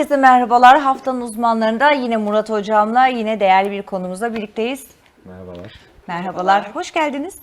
Herkese merhabalar. Haftanın uzmanlarında yine Murat Hocam'la yine değerli bir konumuzla birlikteyiz. Merhabalar. Merhabalar. Hoş geldiniz.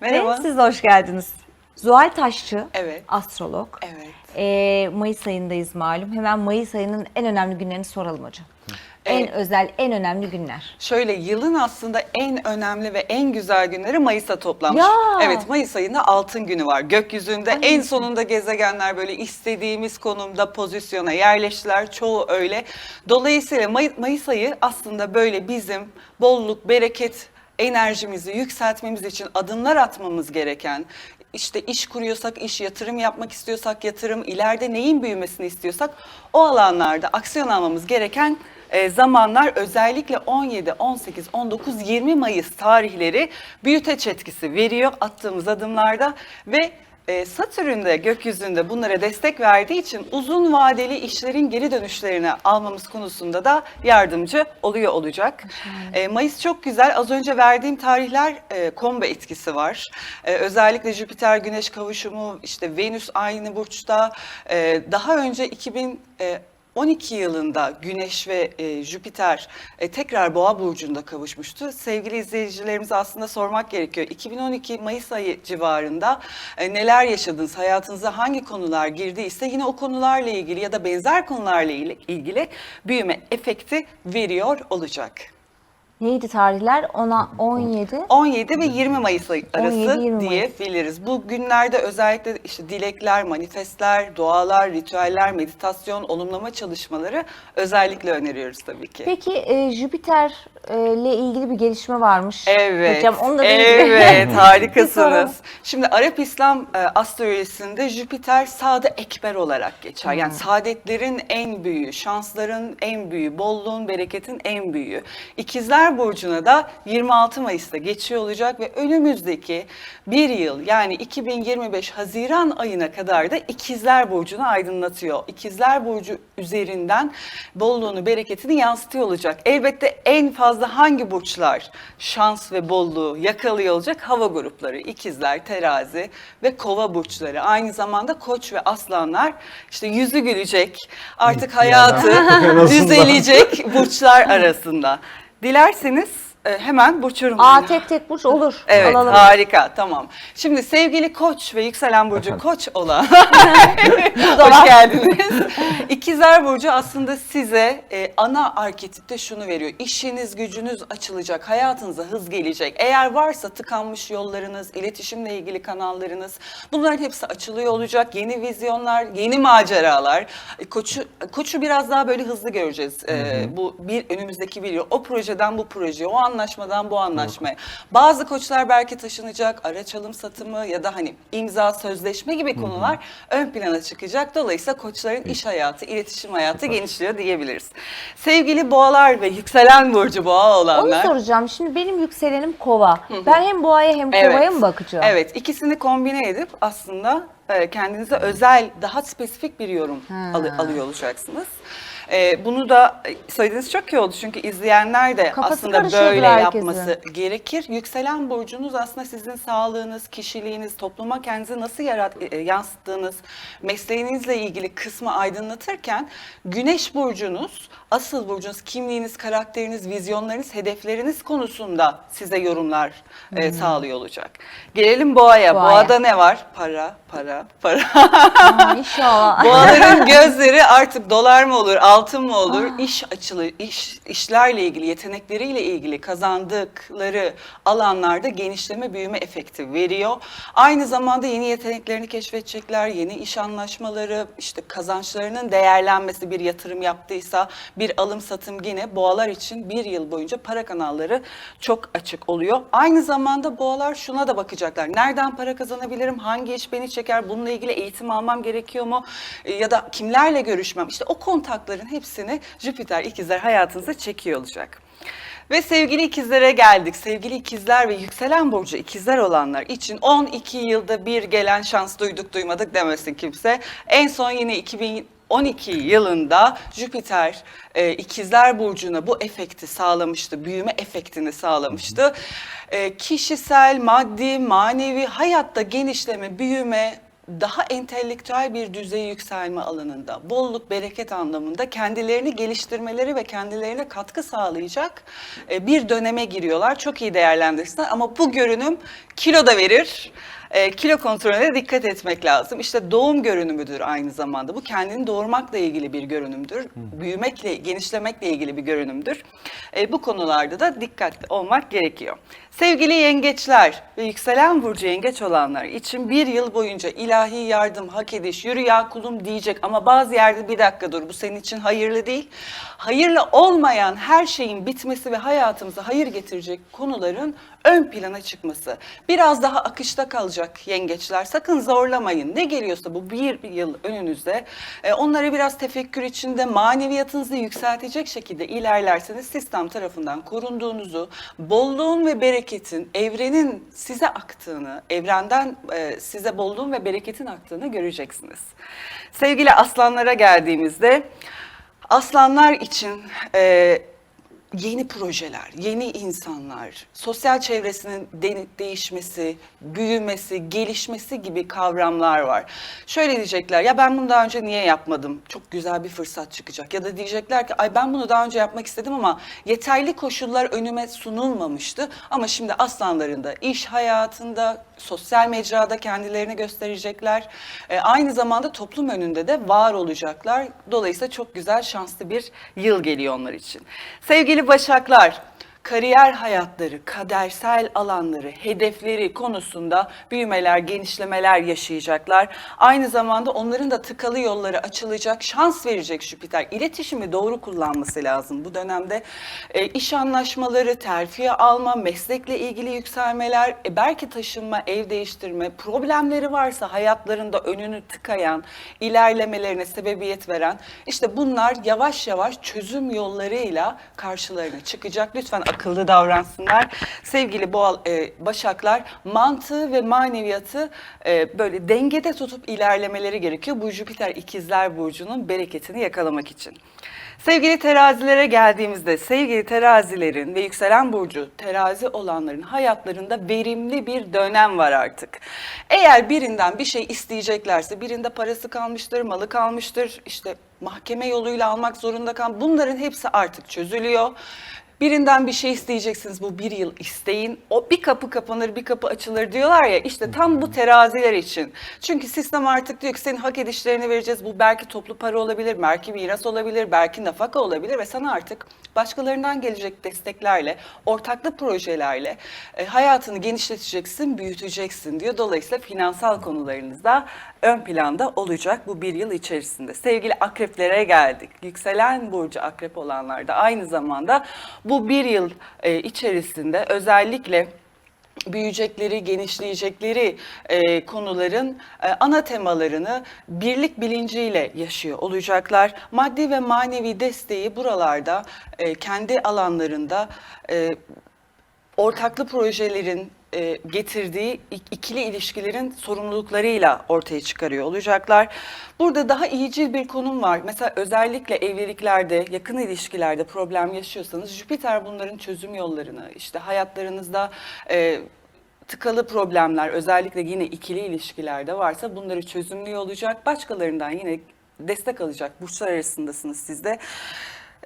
Merhaba. Ve siz de hoş geldiniz. Zuhal Taşçı, Evet. astrolog. Evet. Ee, Mayıs ayındayız malum. Hemen Mayıs ayının en önemli günlerini soralım hocam. En Evet. özel, en önemli günler. Şöyle yılın aslında en önemli ve en güzel günleri Mayıs'a toplanmış. Ya! Evet Mayıs ayında altın günü var. Gökyüzünde en sonunda gezegenler böyle istediğimiz konumda pozisyona yerleştiler. Çoğu öyle. Dolayısıyla May- Mayıs ayı aslında böyle bizim bolluk, bereket enerjimizi yükseltmemiz için adımlar atmamız gereken, işte iş kuruyorsak iş, yatırım yapmak istiyorsak yatırım, ileride neyin büyümesini istiyorsak o alanlarda aksiyon almamız gereken e, zamanlar özellikle 17, 18, 19, 20 Mayıs tarihleri büyüteç etkisi veriyor attığımız adımlarda ve e, Satürn de gökyüzünde bunlara destek verdiği için uzun vadeli işlerin geri dönüşlerini almamız konusunda da yardımcı oluyor olacak. E, Mayıs çok güzel. Az önce verdiğim tarihler e, kombe etkisi var. E, özellikle Jüpiter Güneş kavuşumu, işte Venüs aynı burçta. E, daha önce 2000 e, 12 yılında Güneş ve e, Jüpiter e, tekrar Boğa burcunda kavuşmuştu. Sevgili izleyicilerimize aslında sormak gerekiyor. 2012 Mayıs ayı civarında e, neler yaşadınız? Hayatınıza hangi konular girdiyse yine o konularla ilgili ya da benzer konularla il- ilgili büyüme efekti veriyor olacak. Neydi tarihler? Ona 17. 17 ve 20 Mayıs ayı arası 17-20 Mayıs. diyebiliriz. Bu günlerde özellikle işte dilekler, manifestler, dualar, ritüeller, meditasyon, olumlama çalışmaları özellikle öneriyoruz tabii ki. Peki e, Jüpiter e, ile ilgili bir gelişme varmış. Evet. Hocam onu da Evet, harikasınız. Şimdi Arap İslam e, astrolojisinde Jüpiter Sade Ekber olarak geçer. Yani saadetlerin en büyüğü, şansların en büyüğü, bolluğun, bereketin en büyüğü. İkizler Burcu'na da 26 Mayıs'ta geçiyor olacak ve önümüzdeki bir yıl yani 2025 Haziran ayına kadar da İkizler Burcu'nu aydınlatıyor. İkizler Burcu üzerinden bolluğunu, bereketini yansıtıyor olacak. Elbette en fazla hangi burçlar şans ve bolluğu yakalıyor olacak? Hava grupları, ikizler, terazi ve kova burçları. Aynı zamanda koç ve aslanlar işte yüzü gülecek, artık hayatı düzelecek burçlar arasında. Dilerseniz e, hemen burç Aa tek tek burç olur. Evet Alalım. harika tamam. Şimdi sevgili koç ve yükselen burcu koç olan hoş geldiniz. İkizler burcu aslında size e, ana arketipte şunu veriyor. İşiniz gücünüz açılacak, hayatınıza hız gelecek. Eğer varsa tıkanmış yollarınız, iletişimle ilgili kanallarınız bunların hepsi açılıyor olacak. Yeni vizyonlar, yeni maceralar. E, Koçu, koçu biraz daha böyle hızlı göreceğiz. E, bu bir önümüzdeki bir yıl. O projeden bu projeye, o anlaşmadan bu anlaşmaya. Bazı koçlar belki taşınacak, araç alım satımı ya da hani imza, sözleşme gibi konular ön plana çıkacak. Dolayısıyla koçların iş hayatı, iletişim hayatı genişliyor diyebiliriz. Sevgili boğalar ve yükselen burcu boğa Onu olanlar. soracağım. Şimdi benim yükselenim kova. Ben hem boğaya hem kovaya mı bakacağım? Evet, ikisini kombine edip aslında e, kendinize özel, daha spesifik bir yorum alı- alıyor olacaksınız. E, bunu da e, söylediğiniz çok iyi oldu çünkü izleyenler de Kafası aslında böyle herkesin. yapması gerekir. Yükselen burcunuz aslında sizin sağlığınız, kişiliğiniz, topluma kendinizi nasıl yarat e, yansıttığınız, mesleğinizle ilgili kısmı aydınlatırken Güneş burcunuz, asıl burcunuz, kimliğiniz, karakteriniz, vizyonlarınız, hedefleriniz konusunda size yorumlar e, sağlıyor olacak. Gelelim boğaya. Boğaya. Boğada ne var? Para, para, para. Aa, inşallah. Boğaların gözleri artık dolar mı olur, altın mı olur? İş açılı, iş, işlerle ilgili, yetenekleriyle ilgili kazandıkları alanlarda genişleme, büyüme efekti veriyor. Aynı zamanda yeni yeteneklerini keşfedecekler, yeni iş anlaşmaları, işte kazançlarının değerlenmesi bir yatırım yaptıysa, bir alım satım yine boğalar için bir yıl boyunca para kanalları çok açık oluyor. Aynı zamanda boğalar şuna da bakacaklar. Nereden para kazanabilirim? Hangi iş beni çeker? Bununla ilgili eğitim almam gerekiyor mu? Ya da kimlerle görüşmem? İşte o kontakların hepsini Jüpiter ikizler hayatınıza çekiyor olacak. Ve sevgili ikizlere geldik. Sevgili ikizler ve yükselen burcu ikizler olanlar için 12 yılda bir gelen şans duyduk duymadık demesin kimse. En son yine 2012 yılında Jüpiter e, ikizler burcuna bu efekti sağlamıştı, büyüme efektini sağlamıştı. E, kişisel, maddi, manevi hayatta genişleme, büyüme, daha entelektüel bir düzeye yükselme alanında, bolluk, bereket anlamında kendilerini geliştirmeleri ve kendilerine katkı sağlayacak e, bir döneme giriyorlar. Çok iyi değerlendirsinler ama bu görünüm kilo da verir. E, kilo kontrolüne dikkat etmek lazım. İşte doğum görünümüdür aynı zamanda. Bu kendini doğurmakla ilgili bir görünümdür. Büyümekle, genişlemekle ilgili bir görünümdür. E, bu konularda da dikkatli olmak gerekiyor. Sevgili yengeçler ve yükselen burcu yengeç olanlar için bir yıl boyunca ilahi yardım, hak ediş, yürü ya kulum diyecek ama bazı yerde bir dakika dur bu senin için hayırlı değil. Hayırlı olmayan her şeyin bitmesi ve hayatımıza hayır getirecek konuların ön plana çıkması. Biraz daha akışta kalacak yengeçler. Sakın zorlamayın. Ne geliyorsa bu bir yıl önünüzde e, onları biraz tefekkür içinde maneviyatınızı yükseltecek şekilde ilerlerseniz sistem tarafından korunduğunuzu, bolluğun ve bereketin, evrenin size aktığını, evrenden e, size bolluğun ve bereketin aktığını göreceksiniz. Sevgili aslanlara geldiğimizde aslanlar için e, yeni projeler, yeni insanlar, sosyal çevresinin de- değişmesi, büyümesi, gelişmesi gibi kavramlar var. Şöyle diyecekler, ya ben bunu daha önce niye yapmadım? Çok güzel bir fırsat çıkacak. Ya da diyecekler ki, ay ben bunu daha önce yapmak istedim ama yeterli koşullar önüme sunulmamıştı. Ama şimdi aslanların da iş hayatında, sosyal mecrada kendilerini gösterecekler. E, aynı zamanda toplum önünde de var olacaklar. Dolayısıyla çok güzel, şanslı bir yıl geliyor onlar için. Sevgili Başaklar, kariyer hayatları, kadersel alanları, hedefleri konusunda büyümeler, genişlemeler yaşayacaklar. Aynı zamanda onların da tıkalı yolları açılacak, şans verecek Jüpiter. İletişimi doğru kullanması lazım bu dönemde. E, iş anlaşmaları, terfi alma, meslekle ilgili yükselmeler, e, belki taşınma, ev değiştirme, problemleri varsa hayatlarında önünü tıkayan, ilerlemelerine sebebiyet veren, işte bunlar yavaş yavaş çözüm yollarıyla karşılarına çıkacak. Lütfen akıllı davransınlar. Sevgili boğa, e, başaklar mantığı ve maneviyatı e, böyle dengede tutup ilerlemeleri gerekiyor. Bu Jüpiter ikizler burcunun bereketini yakalamak için. Sevgili terazilere geldiğimizde sevgili terazilerin ve yükselen burcu terazi olanların hayatlarında verimli bir dönem var artık. Eğer birinden bir şey isteyeceklerse birinde parası kalmıştır, malı kalmıştır, işte mahkeme yoluyla almak zorunda kal. Bunların hepsi artık çözülüyor. Birinden bir şey isteyeceksiniz bu bir yıl isteyin. O bir kapı kapanır bir kapı açılır diyorlar ya işte tam bu teraziler için. Çünkü sistem artık diyor ki senin hak edişlerini vereceğiz. Bu belki toplu para olabilir, belki miras olabilir, belki nafaka olabilir ve sana artık başkalarından gelecek desteklerle, ortaklı projelerle e, hayatını genişleteceksin, büyüteceksin diyor. Dolayısıyla finansal konularınızda ön planda olacak bu bir yıl içerisinde. Sevgili akreplere geldik. Yükselen burcu akrep olanlar da aynı zamanda bu bir yıl e, içerisinde özellikle büyüyecekleri, genişleyecekleri e, konuların e, ana temalarını birlik bilinciyle yaşıyor olacaklar. Maddi ve manevi desteği buralarda e, kendi alanlarında e, ortaklı projelerin e, getirdiği ik- ikili ilişkilerin sorumluluklarıyla ortaya çıkarıyor olacaklar. Burada daha iyicil bir konum var. Mesela özellikle evliliklerde, yakın ilişkilerde problem yaşıyorsanız Jüpiter bunların çözüm yollarını, işte hayatlarınızda e, tıkalı problemler özellikle yine ikili ilişkilerde varsa bunları çözümlüyor olacak. Başkalarından yine destek alacak burçlar arasındasınız siz de.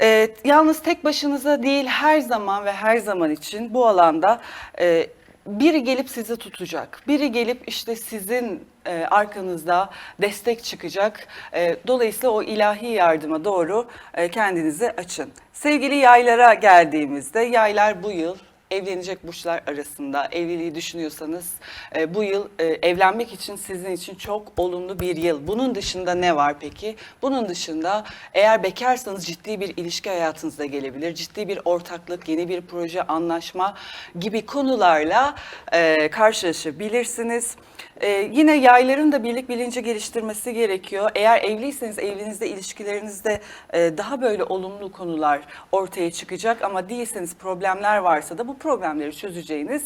Ee, yalnız tek başınıza değil her zaman ve her zaman için bu alanda e, biri gelip sizi tutacak. Biri gelip işte sizin e, arkanızda destek çıkacak. E, dolayısıyla o ilahi yardıma doğru e, kendinizi açın. Sevgili yaylara geldiğimizde yaylar bu yıl evlenecek burçlar arasında evliliği düşünüyorsanız e, bu yıl e, evlenmek için sizin için çok olumlu bir yıl. Bunun dışında ne var peki? Bunun dışında eğer bekarsanız ciddi bir ilişki hayatınızda gelebilir. Ciddi bir ortaklık, yeni bir proje, anlaşma gibi konularla e, karşılaşabilirsiniz. Ee, yine yayların da birlik bilinci geliştirmesi gerekiyor. Eğer evliyseniz evliliğinizde, ilişkilerinizde e, daha böyle olumlu konular ortaya çıkacak ama değilseniz problemler varsa da bu problemleri çözeceğiniz,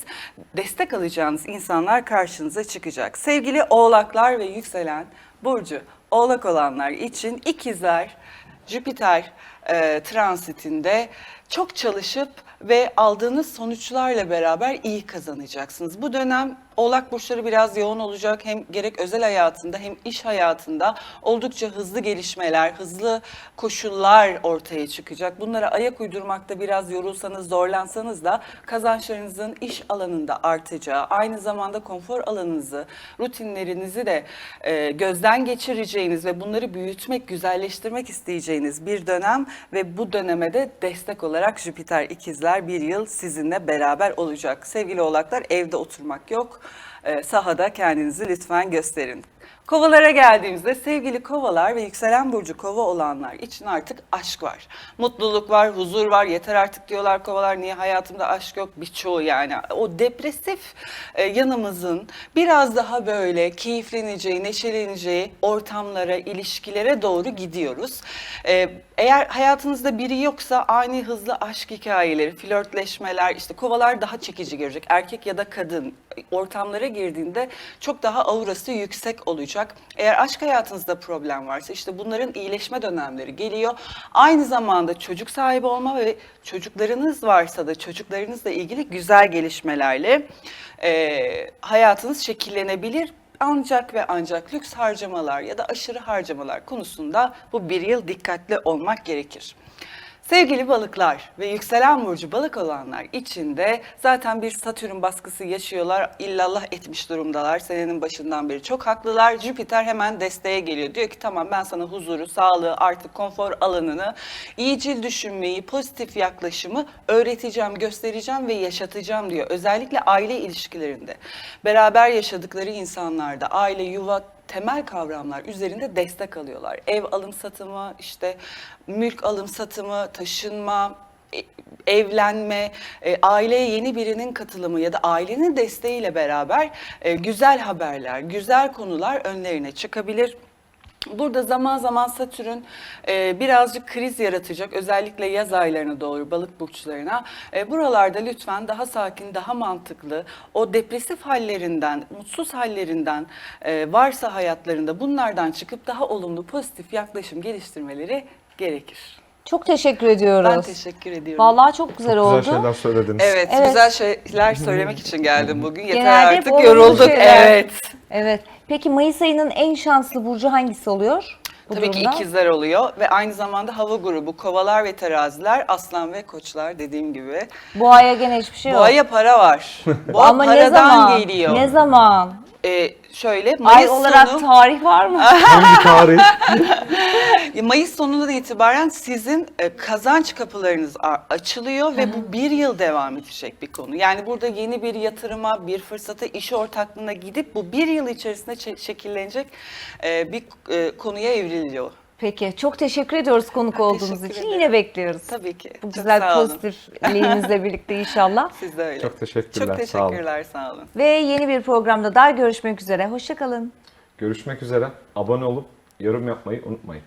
destek alacağınız insanlar karşınıza çıkacak. Sevgili oğlaklar ve yükselen burcu oğlak olanlar için ikizler Jüpiter e, transitinde çok çalışıp ve aldığınız sonuçlarla beraber iyi kazanacaksınız. Bu dönem Oğlak burçları biraz yoğun olacak. Hem gerek özel hayatında hem iş hayatında oldukça hızlı gelişmeler, hızlı koşullar ortaya çıkacak. Bunlara ayak uydurmakta biraz yorulsanız, zorlansanız da kazançlarınızın iş alanında artacağı, aynı zamanda konfor alanınızı, rutinlerinizi de e, gözden geçireceğiniz ve bunları büyütmek, güzelleştirmek isteyeceğiniz bir dönem ve bu döneme de destek olarak Jüpiter ikizler bir yıl sizinle beraber olacak. Sevgili oğlaklar evde oturmak yok. E, sahada kendinizi lütfen gösterin. Kovalara geldiğimizde sevgili kovalar ve yükselen burcu kova olanlar için artık aşk var. Mutluluk var, huzur var. Yeter artık diyorlar kovalar niye hayatımda aşk yok birçoğu yani. O depresif e, yanımızın biraz daha böyle keyifleneceği, neşeleneceği ortamlara, ilişkilere doğru gidiyoruz. E, eğer hayatınızda biri yoksa ani hızlı aşk hikayeleri, flörtleşmeler, işte kovalar daha çekici görecek. Erkek ya da kadın ortamlara girdiğinde çok daha aurası yüksek olacak. Eğer aşk hayatınızda problem varsa işte bunların iyileşme dönemleri geliyor. Aynı zamanda çocuk sahibi olma ve çocuklarınız varsa da çocuklarınızla ilgili güzel gelişmelerle e, hayatınız şekillenebilir. Ancak ve ancak lüks harcamalar ya da aşırı harcamalar konusunda bu bir yıl dikkatli olmak gerekir. Sevgili balıklar ve yükselen burcu balık olanlar için de zaten bir satürn baskısı yaşıyorlar. İllallah etmiş durumdalar. Senenin başından beri çok haklılar. Jüpiter hemen desteğe geliyor. Diyor ki tamam ben sana huzuru, sağlığı, artık konfor alanını, iyicil düşünmeyi, pozitif yaklaşımı öğreteceğim, göstereceğim ve yaşatacağım diyor. Özellikle aile ilişkilerinde. Beraber yaşadıkları insanlarda aile, yuva, temel kavramlar üzerinde destek alıyorlar. Ev alım satımı, işte mülk alım satımı, taşınma, e- evlenme, e, aileye yeni birinin katılımı ya da ailenin desteğiyle beraber e, güzel haberler, güzel konular önlerine çıkabilir. Burada zaman zaman Satürn e, birazcık kriz yaratacak. Özellikle yaz aylarına doğru balık burçlarına. E, buralarda lütfen daha sakin, daha mantıklı, o depresif hallerinden, mutsuz hallerinden e, varsa hayatlarında bunlardan çıkıp daha olumlu, pozitif yaklaşım geliştirmeleri gerekir. Çok teşekkür ediyoruz. Ben teşekkür ediyorum. Vallahi çok güzel oldu. Güzel şeyler söylediniz. Evet, Evet. güzel şeyler söylemek için geldim bugün. Yeter Genelde hep artık olumlu yorulduk. şeyler. Evet. Evet. Peki Mayıs ayının en şanslı burcu hangisi oluyor? Bu Tabii ki durumda? ikizler oluyor ve aynı zamanda hava grubu kovalar ve teraziler, aslan ve koçlar dediğim gibi. Bu aya gene hiçbir şey yok. Boğaya para var. Boğa Ama paradan ne zaman? geliyor. Ne zaman? Ee, şöyle Ay Mayıs olarak sonu, tarih var mı? Hangi tarih? Mayıs sonundan itibaren sizin e, kazanç kapılarınız açılıyor ve bu bir yıl devam edecek bir konu. Yani burada yeni bir yatırıma, bir fırsata, iş ortaklığına gidip bu bir yıl içerisinde çe- şekillenecek e, bir e, konuya evriliyor. Peki çok teşekkür ediyoruz konuk Ben olduğunuz için. ederim. Yine bekliyoruz. Tabii ki. Bu Çok güzel pozitifliğinizle birlikte inşallah. Siz de öyle. Çok teşekkürler, Çok sağ olun. teşekkürler, sağ olun. Ve yeni bir programda daha görüşmek üzere. Hoşçakalın. Görüşmek üzere. Abone olup yorum yapmayı unutmayın.